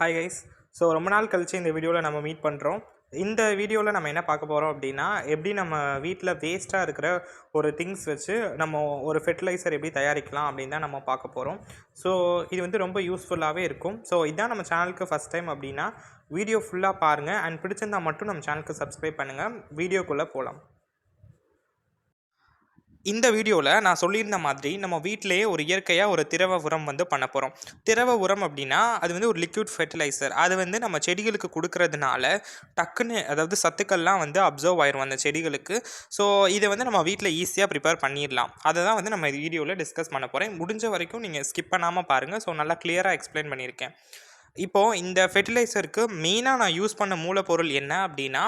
Hi guys so ரொம்ப நாள் கழித்து இந்த வீடியோவில் நம்ம மீட் பண்ணுறோம் இந்த வீடியோவில் நம்ம என்ன பார்க்க போகிறோம் அப்படின்னா எப்படி நம்ம வீட்டில் வேஸ்ட்டாக இருக்கிற ஒரு திங்ஸ் வச்சு நம்ம ஒரு ஃபெர்டிலைசர் எப்படி தயாரிக்கலாம் அப்படின்னு தான் நம்ம பார்க்க போகிறோம் ஸோ இது வந்து ரொம்ப யூஸ்ஃபுல்லாகவே இருக்கும். ஸோ இதான் நம்ம சேனலுக்கு ஃபஸ்ட் டைம் அப்படின்னா வீடியோ ஃபுல்லாக பாருங்கள் அண்ட் பிடிச்சிருந்தா மட்டும் நம்ம சேனலுக்கு சப்ஸ்கிரைப் பண்ணுங்கள் வீடியோக்குள்ளே போகலாம் இந்த வீடியோவில் நான் சொல்லியிருந்த மாதிரி நம்ம வீட்டிலேயே ஒரு இயற்கையாக ஒரு திரவ உரம் வந்து பண்ண போகிறோம் திரவ உரம் அப்படின்னா அது வந்து ஒரு லிக்விட் ஃபெர்டிலைசர் அது வந்து நம்ம செடிகளுக்கு கொடுக்கறதுனால டக்குன்னு அதாவது சத்துக்கள்லாம் வந்து அப்சர்வ் ஆயிரும் அந்த செடிகளுக்கு. ஸோ இதை வந்து நம்ம வீட்டில் ஈஸியாக ப்ரிப்பேர் பண்ணிடலாம். அதை தான் வந்து நம்ம வீடியோவில் டிஸ்கஸ் பண்ண போகிறேன் முடிஞ்ச வரைக்கும் நீங்கள் ஸ்கிப் பண்ணாமல் பாருங்கள் ஸோ நல்லா கிளியராக எக்ஸ்பிளைன் பண்ணியிருக்கேன். இப்போது இந்த ஃபெர்டிலைசருக்கு மெயினாக நான் யூஸ் பண்ண மூலப்பொருள் என்ன அப்படின்னா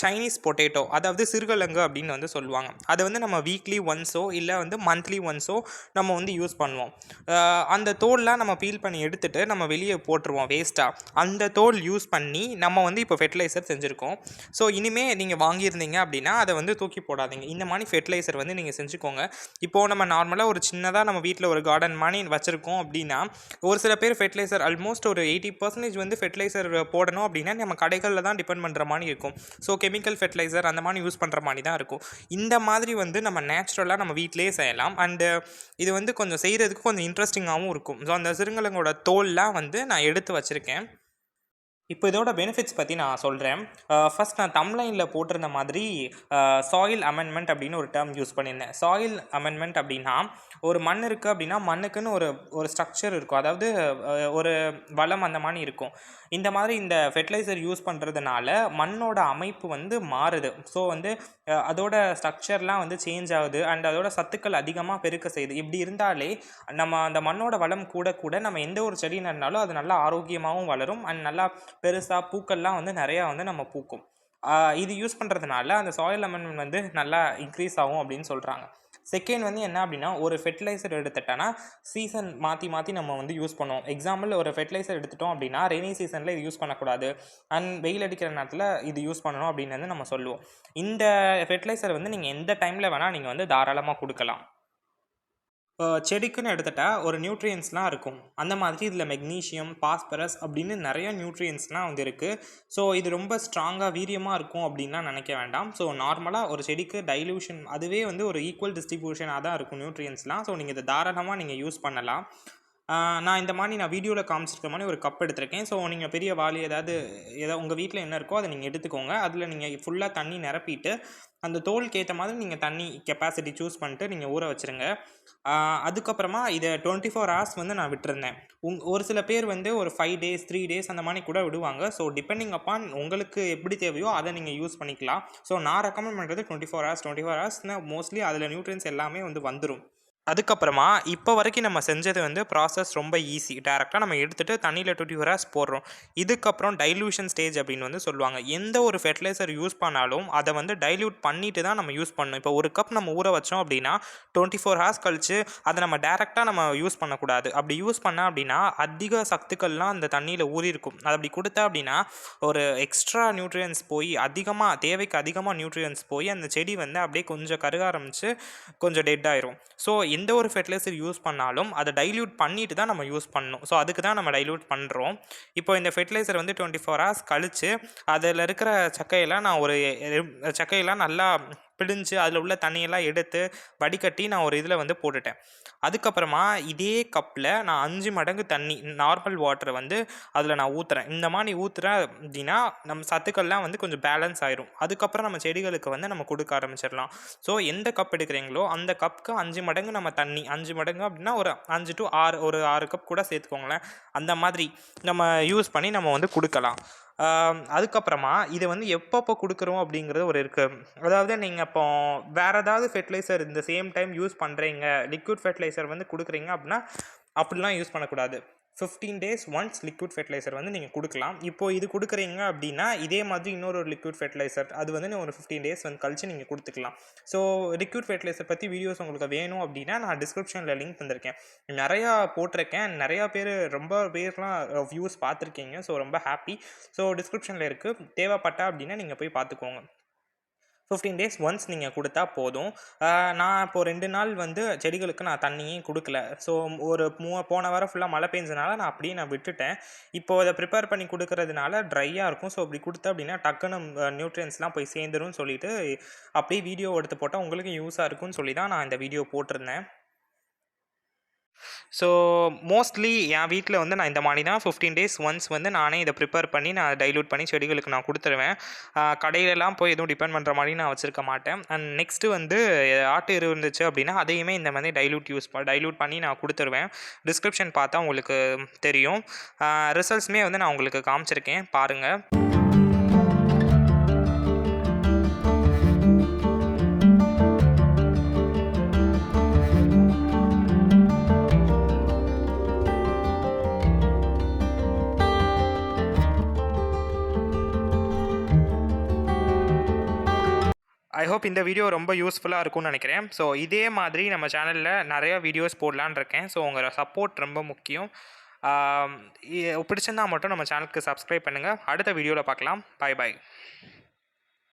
சைனீஸ் பொட்டேட்டோ அதாவது சிறுகிழங்கு அப்படின்னு வந்து சொல்லுவாங்க. அதை வந்து நம்ம வீக்லி ஒன்ஸோ இல்லை வந்து மந்த்லி ஒன்ஸோ நம்ம வந்து யூஸ் பண்ணுவோம். அந்த தோல்லாம் நம்ம பீல் பண்ணி எடுத்துகிட்டு நம்ம வெளியே போட்டுருவோம் வேஸ்ட்டாக அந்த தோல் யூஸ் பண்ணி நம்ம வந்து இப்போ ஃபெர்டிலைசர் செஞ்சுருக்கோம். ஸோ இனிமேல் நீங்கள் வாங்கியிருந்தீங்க அப்படின்னா அதை வந்து தூக்கி போடாதீங்க. இந்த மாதிரி ஃபெர்டிலைசர் வந்து நீங்கள் செஞ்சுக்கோங்க. இப்போது நம்ம நார்மலாக ஒரு சின்னதாக நம்ம வீட்டில் ஒரு கார்டன் மாதிரி வச்சுருக்கோம் அப்படின்னா ஒரு சில பேர் ஃபெர்டிலைசர் ஆல்மோஸ்ட் ஒரு எயிட்டி பர்சன்டேஜ் வந்து ஃபெர்டிலைசர் போடணும் அப்படின்னா நம்ம கடைகளில் தான் டிபெண்ட் பண்ணுற மாதிரி இருக்கும். ஸோ கெமிக்கல் ஃபெர்டிலைசர் அந்த மாதிரி யூஸ் பண்ணுற மாதிரி தான் இருக்கும். இந்த மாதிரி வந்து நம்ம நேச்சுரலாக நம்ம வீட்டிலே செய்யலாம். அண்டு uh, இது வந்து கொஞ்சம் செய்கிறதுக்கு கொஞ்சம் இன்ட்ரெஸ்டிங்காகவும் இருக்கும். ஸோ அந்த சிறுங்கலங்களோட தோல்லாம் வந்து நான் எடுத்து வச்சுருக்கேன். இப்போ இதோட பெனிஃபிட்ஸ் பற்றி நான் சொல்கிறேன் ஃபர்ஸ்ட் நான் தம்லைனில் போட்டிருந்த மாதிரி சாயில் அமெண்ட்மெண்ட் அப்படின்னு ஒரு டேர்ம் யூஸ் பண்ணியிருந்தேன். சாயில் அமெண்ட்மெண்ட் அப்படின்னா ஒரு மண் இருக்குது அப்படின்னா மண்ணுக்குன்னு ஒரு ஒரு ஸ்ட்ரக்சர் இருக்கும். அதாவது ஒரு வளம் அந்த மாதிரி இருக்கும். இந்த மாதிரி இந்த ஃபெர்டிலைசர் யூஸ் பண்ணுறதுனால மண்ணோட அமைப்பு வந்து மாறுது. ஸோ வந்து அதோட ஸ்ட்ரக்சர்லாம் வந்து சேஞ்ச் ஆகுது. அண்ட் அதோட சத்துக்கள் அதிகமாக பெருக்க செய்யுது. இப்படி இருந்தாலே நம்ம அந்த மண்ணோட வளம் கூட கூட நம்ம எந்த ஒரு செடி நடனாலும் அது நல்லா ஆரோக்கியமாகவும் வளரும். அண்ட் நல்லா பெருசாக பூக்கள்லாம் வந்து நிறையா வந்து நம்ம பூக்கும். இது யூஸ் பண்ணுறதுனால அந்த சாயில் அமெண்ட்மெண்ட் வந்து நல்லா இன்க்ரீஸ் ஆகும் அப்படின்னு சொல்கிறாங்க செகண்ட் வந்து என்ன அப்படின்னா ஒரு ஃபெர்டிலைசர் எடுத்துட்டோன்னா சீசன் மாற்றி மாற்றி நம்ம வந்து யூஸ் பண்ணுவோம். எக்ஸாம்பிள் ஒரு ஃபெர்டிலைசர் எடுத்துட்டோம் அப்படின்னா ரெய்னி சீசனில் இது யூஸ் பண்ணக்கூடாது. அண்ட் வெயில் அடிக்கிற நேரத்தில் இது யூஸ் பண்ணணும் அப்படின்னு வந்து நம்ம சொல்லுவோம். இந்த ஃபெர்டிலைசர் வந்து நீங்கள் எந்த டைமில் வேணால் நீங்கள் வந்து தாராளமாக கொடுக்கலாம். செடிக்குன்னு எடுத்துட்டால் ஒரு நியூட்ரியன்ஸ்லாம் இருக்கும். அந்த மாதிரி இதில் மெக்னீஷியம் பாஸ்பரஸ் அப்படின்னு நிறைய நியூட்ரியன்ஸ்லாம் வந்து இருக்குது ஸோ இது ரொம்ப ஸ்ட்ராங்காக வீரியமாக இருக்கும் அப்படின்லாம் நினைக்க வேண்டாம். ஸோ நார்மலாக ஒரு செடிக்கு டைலூஷன் அதுவே வந்து ஒரு ஈக்குவல் டிஸ்ட்ரிபியூஷனாக தான் இருக்கும் நியூட்ரியன்ஸ்லாம். ஸோ நீங்கள் இதை தாராளமாக நீங்கள் யூஸ் பண்ணலாம். நான் இந்த மாதிரி நான் வீடியோவில் காமிச்சிருக்க மாதிரி ஒரு கப் எடுத்திருக்கேன். ஸோ நீங்கள் பெரிய வாளி ஏதாவது ஏதாவது உங்கள் வீட்டில் என்ன இருக்கோ அதை நீங்கள் எடுத்துக்கோங்க. அதில் நீங்கள் ஃபுல்லாக தண்ணி நிரப்பிட்டு அந்த தோலுக்கு ஏற்ற மாதிரி நீங்கள் தண்ணி கெப்பாசிட்டி சூஸ் பண்ணிட்டு நீங்கள் ஊற வச்சுருங்க. அதுக்கப்புறமா இதை டுவெண்ட்டி ஃபோர் ஹவர்ஸ் வந்து நான் விட்டுருந்தேன். உங் ஒரு சில பேர் வந்து ஒரு ஃபைவ் டேஸ் த்ரீ டேஸ் அந்த மாதிரி கூட விடுவாங்க. ஸோ டிபெண்டிங் அப்பான் உங்களுக்கு எப்படி தேவையோ அதை நீங்கள் யூஸ் பண்ணிக்கலாம். ஸோ நான் ரெக்கமெண்ட் பண்ணுறது twenty four hours twenty four ஹவர்ஸ்னால் mostly அதில் நியூட்ரியன்ஸ் எல்லாமே வந்து வந்துடும் அதுக்கப்புறமா இப்போ வரைக்கும் நம்ம செஞ்சது வந்து ப்ராசஸ் ரொம்ப ஈஸி டேரெக்டாக நம்ம எடுத்துகிட்டு தண்ணியில் டுவெண்ட்டி ஃபோர் ஹவர்ஸ் போடுறோம். இதுக்கப்புறம் டைல்யூஷன் ஸ்டேஜ் அப்படின்னு வந்து சொல்லுவாங்க. எந்த ஒரு ஃபெர்டிலைசர் யூஸ் பண்ணாலும் அதை வந்து டைல்யூட் பண்ணிட்டு தான் நம்ம யூஸ் பண்ணணும். இப்போ ஒரு கப் நம்ம ஊற வச்சோம் அப்படின்னா டுவெண்ட்டி ஃபோர் ஹவர்ஸ் கழித்து அதை நம்ம டேரெக்டாக நம்ம யூஸ் பண்ணக்கூடாது. அப்படி யூஸ் பண்ணால் அப்படின்னா அதிக சத்துக்கள்லாம் அந்த தண்ணியில் ஊறி இருக்கும். அது அப்படி கொடுத்தா அப்படின்னா ஒரு எக்ஸ்ட்ரா நியூட்ரியன்ஸ் போய் அதிகமாக தேவைக்கு அதிகமாக நியூட்ரியன்ஸ் போய் அந்த செடி வந்து அப்படியே கொஞ்சம் கருக ஆரம்பித்து கொஞ்சம் டெட் ஆயிரும். ஸோ எந்த ஒரு ஃபெர்டிலைசர் யூஸ் பண்ணாலும் அதை டைல்யூட் பண்ணிட்டு தான் நம்ம யூஸ் பண்ணணும். ஸோ அதுக்கு தான் நம்ம டைல்யூட் பண்ணுறோம் இப்போ இந்த ஃபெர்டிலைசர் வந்து டுவெண்ட்டி ஃபோர் ஹவர்ஸ் கழித்து அதில் இருக்கிற சக்கையெல்லாம் நான் ஒரு சக்கையெல்லாம் நல்லா பிழிஞ்சு அதில் உள்ள தண்ணியெல்லாம் எடுத்து வடிகட்டி நான் ஒரு இதில் வந்து போட்டுட்டேன். அதுக்கப்புறமா இதே கப்பில் நான் அஞ்சு மடங்கு தண்ணி நார்மல் வாட்டரை வந்து அதில் நான் ஊற்றுறேன் இந்த மாதிரி ஊற்றுறேன் அப்படின்னா நம்ம சத்துக்கள்லாம் வந்து கொஞ்சம் பேலன்ஸ் ஆயிரும். அதுக்கப்புறம் நம்ம செடிகளுக்கு வந்து நம்ம கொடுக்க ஆரம்பிச்சிடலாம். ஸோ எந்த கப் எடுக்கிறீங்களோ அந்த கப்புக்கு அஞ்சு மடங்கு நம்ம தண்ணி அஞ்சு மடங்கு அப்படின்னா ஒரு அஞ்சு டு ஆறு ஒரு ஆறு கப் கூட சேர்த்துக்கோங்களேன். அந்த மாதிரி நம்ம யூஸ் பண்ணி நம்ம வந்து கொடுக்கலாம். அதுக்கப்புறமா இதை வந்து எப்பப்போ கொடுக்குறோம் அப்படிங்கிறது ஒரு இருக்குது அதாவது நீங்கள் இப்போ வேறு ஏதாவது ஃபெர்டிலைசர் இந்த சேம் டைம் யூஸ் பண்ணுறீங்க லிக்விட் ஃபெர்டிலைசர் வந்து கொடுக்குறீங்க அப்படின்னா அப்படிலாம் யூஸ் பண்ணக்கூடாது. Fifteen days once liquid fertiliser வந்து நீங்கள் கொடுக்கலாம். இப்போ இது கொடுக்குறீங்க அப்படின்னா இதே மாதிரி இன்னொரு ஒரு லிக்விட் ஃபெர்டிலைசர் அது வந்து ஒரு ஃபிஃப்டீன் டேஸ் வந்து கழிச்சு நீங்கள் கொடுத்துக்கலாம். ஸோ லிக்விட் ஃபெர்டிலைசர் பற்றி வீடியோஸ் உங்களுக்கு வேணும் அப்படின்னா நான் டிஸ்கிரிப்ஷனில் லிங்க் தந்திருக்கேன். நிறையா போட்டிருக்கேன். நிறையா பேர் ரொம்ப பேர்லாம் வியூஸ் பார்த்துருக்கீங்க. ஸோ ரொம்ப ஹாப்பி ஸோ டிஸ்கிரிப்ஷனில் இருக்குது தேவைப்பட்டா அப்படின்னா நீங்கள் போய் பார்த்துக்கோங்க. ஃபிஃப்டீன் டேஸ் ஒன்ஸ் நீங்கள் கொடுத்தா போதும். நான் இப்போது ரெண்டு நாள் வந்து செடிகளுக்கு நான் தண்ணியே கொடுக்கல. ஸோ ஒரு மூ போன வாரம் ஃபுல்லாக மழை பெஞ்சதுனால நான் அப்படியே நான் விட்டுட்டேன். இப்போ அதை ப்ரிப்பேர் பண்ணி கொடுக்கறதுனால ட்ரையாக இருக்கும். ஸோ அப்படி கொடுத்தா அப்படின்னா டக்குன்னு நியூட்ரியன்ஸ்லாம் போய் சேர்ந்துரும்னு சொல்லிட்டு அப்படியே வீடியோ எடுத்து போட்டால் உங்களுக்கு யூஸாக இருக்கும்னு சொல்லி தான் நான் இந்த வீடியோ போட்டிருந்தேன். ஸோ மோஸ்ட்லி என் வீட்டில் வந்து நான் இந்த மாதிரி தான் ஃபிஃப்டீன் டேஸ் ஒன்ஸ் வந்து நானே இதை ப்ரிப்பேர் பண்ணி நான் டைலூட் பண்ணி செடிகளுக்கு நான் கொடுத்துருவேன். கடையிலலாம் போய் எதுவும் டிபெண்ட் பண்ணுற மாதிரி நான் வச்சுருக்க மாட்டேன். அண்ட் நெக்ஸ்ட்டு வந்து ஆட்டு எரு இருந்துச்சு அப்படின்னா அதையுமே இந்த மாதிரி டைலூட் யூஸ் டைலூட் பண்ணி நான் கொடுத்துருவேன். டிஸ்கிரிப்ஷன் பார்த்தா உங்களுக்கு தெரியும். ரிசல்ட்ஸுமே வந்து நான் உங்களுக்கு காமிச்சிருக்கேன். பாருங்கள் ஹோப் இந்த வீடியோ ரொம்ப யூஸ்ஃபுல்லாக இருக்கும்னு நினைக்கிறேன். ஸோ இதே மாதிரி நம்ம சேனலில் நிறைய வீடியோஸ் போடலான்னு இருக்கேன். ஸோ உங்களோட சப்போர்ட் ரொம்ப முக்கியம். பிடிச்சிருந்தா மட்டும் நம்ம சேனலுக்கு சப்ஸ்கிரைப் பண்ணுங்கள் அடுத்த வீடியோவில் பார்க்கலாம். பாய் பாய்